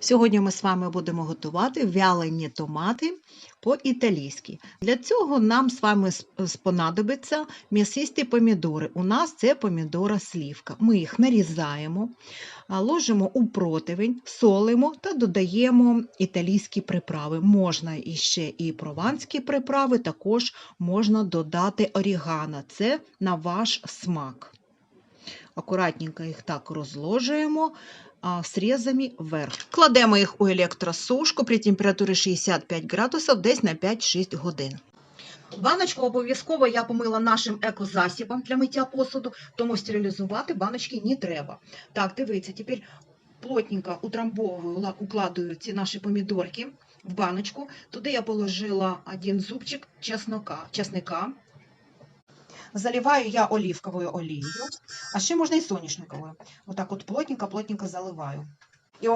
Сьогодні ми з вами будемо готувати вялені томати по-італійськи. Для цього нам з вами спонадобиться м'ясисті помідори. У нас це помідора слівка. Ми їх нарізаємо, ложимо у противень, солимо та додаємо італійські приправи. Можна іще і прованські приправи, також можна додати орігано. Це на ваш смак. Акуратненько їх так розложуємо а, срізами вверх. Кладемо їх у електросушку при температурі 65 градусів десь на 5-6 годин. Баночку обов'язково я помила нашим екозасібом для миття посуду, тому стерилізувати баночки не треба. Так, дивіться, тепер плотненько утрамбовую, ла- укладую ці наші помідорки в баночку. Туди я положила один зубчик чеснока, чесника. Заливаю я оливковою олією, а ще можна і соняшниковою. Отак от плотненько-плотненько заливаю. І